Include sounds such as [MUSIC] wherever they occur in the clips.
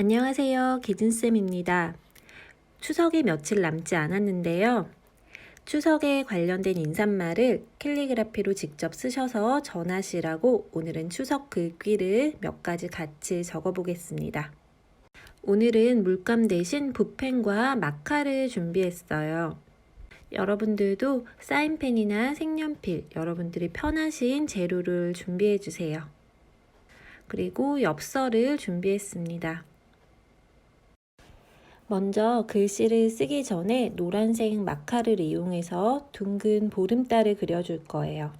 안녕하세요. 기준쌤입니다. 추석이 며칠 남지 않았는데요. 추석에 관련된 인사말을 캘리그라피로 직접 쓰셔서 전하시라고 오늘은 추석 글귀를 몇 가지 같이 적어 보겠습니다. 오늘은 물감 대신 붓펜과 마카를 준비했어요. 여러분들도 사인펜이나 색연필, 여러분들이 편하신 재료를 준비해 주세요. 그리고 엽서를 준비했습니다. 먼저 글씨를 쓰기 전에 노란색 마카를 이용해서 둥근 보름달을 그려줄 거예요.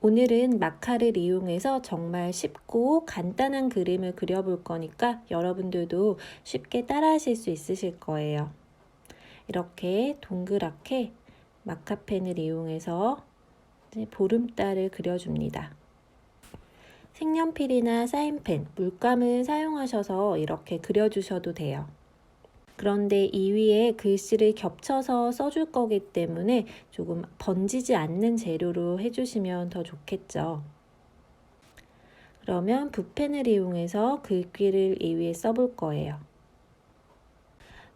오늘은 마카를 이용해서 정말 쉽고 간단한 그림을 그려볼 거니까 여러분들도 쉽게 따라 하실 수 있으실 거예요. 이렇게 동그랗게 마카펜을 이용해서 보름달을 그려줍니다. 색연필이나 사인펜, 물감을 사용하셔서 이렇게 그려주셔도 돼요. 그런데 이 위에 글씨를 겹쳐서 써줄 거기 때문에 조금 번지지 않는 재료로 해주시면 더 좋겠죠. 그러면 붓펜을 이용해서 글귀를 이 위에 써볼 거예요.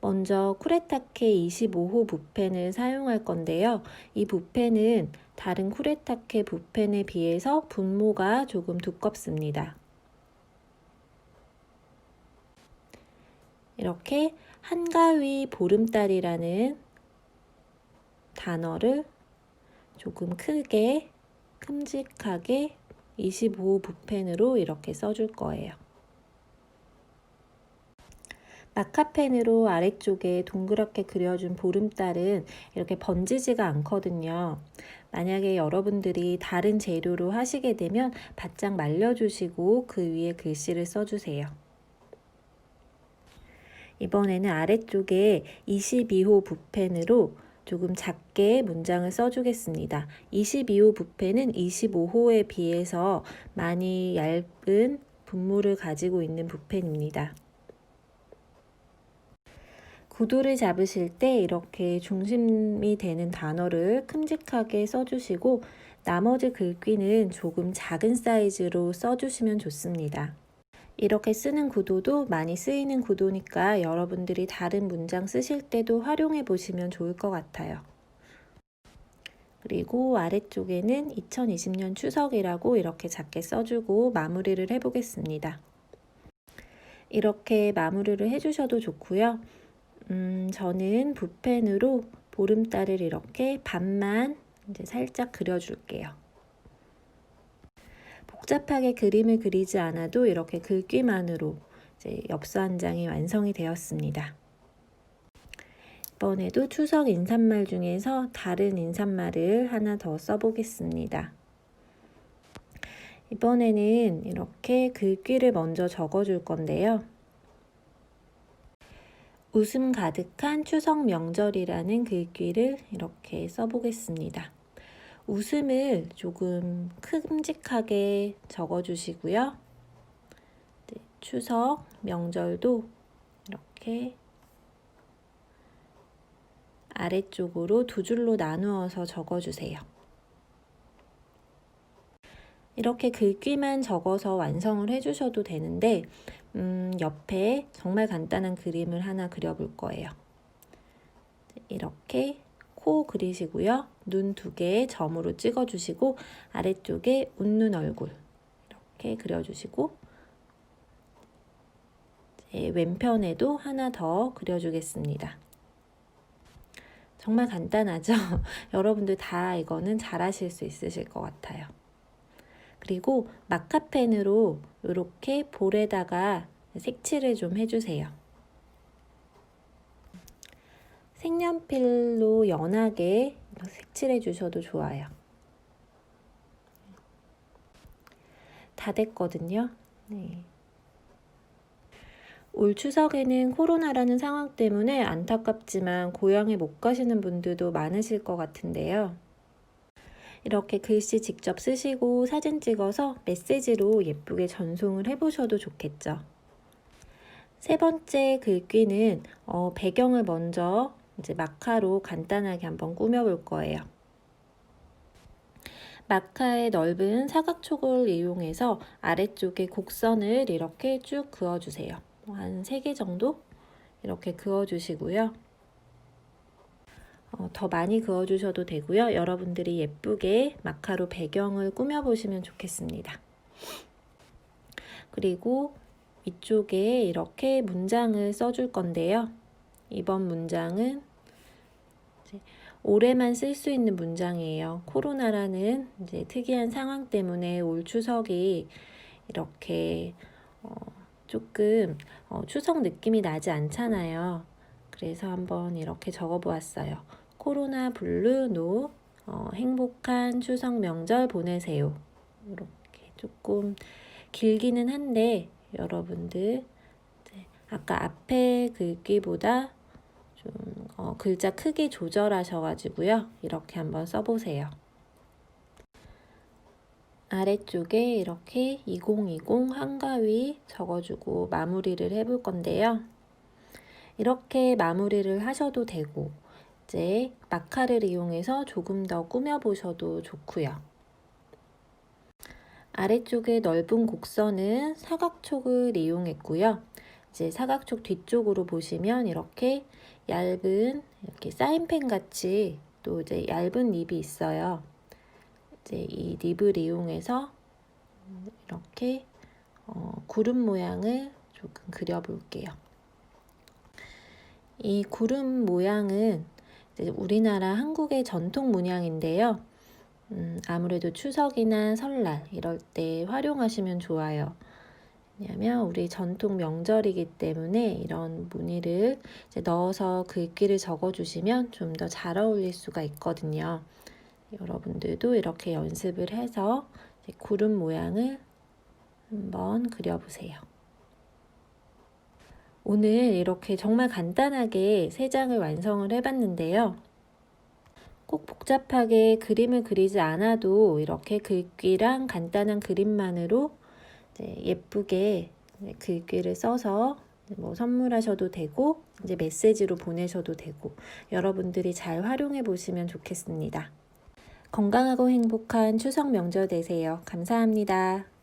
먼저 쿠레타케 25호 붓펜을 사용할 건데요. 이 붓펜은 다른 쿠레타케 붓펜에 비해서 분모가 조금 두껍습니다. 이렇게 한가위 보름달이라는 단어를 조금 크게 큼직하게 25 붓펜으로 이렇게 써줄 거예요. 마카펜으로 아래쪽에 동그랗게 그려준 보름달은 이렇게 번지지가 않거든요. 만약에 여러분들이 다른 재료로 하시게 되면 바짝 말려주시고 그 위에 글씨를 써주세요. 이번에는 아래쪽에 22호 붓펜으로 조금 작게 문장을 써주겠습니다. 22호 붓펜은 25호에 비해서 많이 얇은 분모를 가지고 있는 붓펜입니다. 구도를 잡으실 때 이렇게 중심이 되는 단어를 큼직하게 써주시고 나머지 글귀는 조금 작은 사이즈로 써주시면 좋습니다. 이렇게 쓰는 구도도 많이 쓰이는 구도니까 여러분들이 다른 문장 쓰실 때도 활용해 보시면 좋을 것 같아요. 그리고 아래쪽에는 2020년 추석이라고 이렇게 작게 써주고 마무리를 해보겠습니다. 이렇게 마무리를 해주셔도 좋고요. 음, 저는 붓펜으로 보름달을 이렇게 반만 이제 살짝 그려줄게요. 복잡하게 그림을 그리지 않아도 이렇게 글귀만으로 이제 엽서 한 장이 완성이 되었습니다. 이번에도 추석 인사말 중에서 다른 인사말을 하나 더 써보겠습니다. 이번에는 이렇게 글귀를 먼저 적어줄 건데요. 웃음 가득한 추석 명절이라는 글귀를 이렇게 써보겠습니다. 웃음을 조금 큼직하게 적어주시고요. 네, 추석 명절도 이렇게 아래쪽으로 두 줄로 나누어서 적어주세요. 이렇게 글귀만 적어서 완성을 해주셔도 되는데 음, 옆에 정말 간단한 그림을 하나 그려볼 거예요. 이렇게 코 그리시고요. 눈 두 개 점으로 찍어주시고 아래쪽에 웃는 얼굴 이렇게 그려주시고 왼편에도 하나 더 그려주겠습니다. 정말 간단하죠? [LAUGHS] 여러분들 다 이거는 잘 하실 수 있으실 것 같아요. 그리고 마카펜으로 이렇게 볼에다가 색칠을 좀 해주세요. 색연필로 연하게 색칠해 주셔도 좋아요. 다 됐거든요. 네. 올 추석에는 코로나라는 상황 때문에 안타깝지만 고향에 못 가시는 분들도 많으실 것 같은데요. 이렇게 글씨 직접 쓰시고 사진 찍어서 메시지로 예쁘게 전송을 해보셔도 좋겠죠. 세 번째 글귀는 어, 배경을 먼저 이제 마카로 간단하게 한번 꾸며볼 거예요. 마카의 넓은 사각촉을 이용해서 아래쪽에 곡선을 이렇게 쭉 그어주세요. 한 3개 정도 이렇게 그어주시고요. 어, 더 많이 그어주셔도 되고요. 여러분들이 예쁘게 마카로 배경을 꾸며보시면 좋겠습니다. 그리고 위쪽에 이렇게 문장을 써줄 건데요. 이번 문장은 올해만 쓸 수 있는 문장이에요. 코로나라는 이제 특이한 상황 때문에 올 추석이 이렇게 어, 조금 어, 추석 느낌이 나지 않잖아요. 그래서 한번 이렇게 적어 보았어요. 코로나 블루 노 어, 행복한 추석 명절 보내세요. 이렇게 조금 길기는 한데 여러분들 아까 앞에 글귀보다 좀 어, 글자 크게 조절하셔가지고요. 이렇게 한번 써보세요. 아래쪽에 이렇게 2020 한가위 적어주고 마무리를 해볼 건데요. 이렇게 마무리를 하셔도 되고 이제 마카를 이용해서 조금 더 꾸며보셔도 좋고요. 아래쪽에 넓은 곡선은 사각촉을 이용했고요. 이제 사각촉 뒤쪽으로 보시면 이렇게 얇은 이렇게 사인펜 같이 또 이제 얇은 립이 있어요. 이제 이 립을 이용해서 이렇게 어, 구름 모양을 조금 그려볼게요. 이 구름 모양은 우리나라 한국의 전통 문양인데요. 음, 아무래도 추석이나 설날 이럴 때 활용하시면 좋아요. 왜냐하면 우리 전통 명절이기 때문에 이런 무늬를 넣어서 글귀를 적어주시면 좀 더 잘 어울릴 수가 있거든요. 여러분들도 이렇게 연습을 해서 구름 모양을 한번 그려보세요. 오늘 이렇게 정말 간단하게 세 장을 완성을 해봤는데요. 꼭 복잡하게 그림을 그리지 않아도 이렇게 글귀랑 간단한 그림만으로 예쁘게 글귀를 써서 뭐 선물하셔도 되고 이제 메시지로 보내셔도 되고 여러분들이 잘 활용해 보시면 좋겠습니다. 건강하고 행복한 추석 명절 되세요. 감사합니다.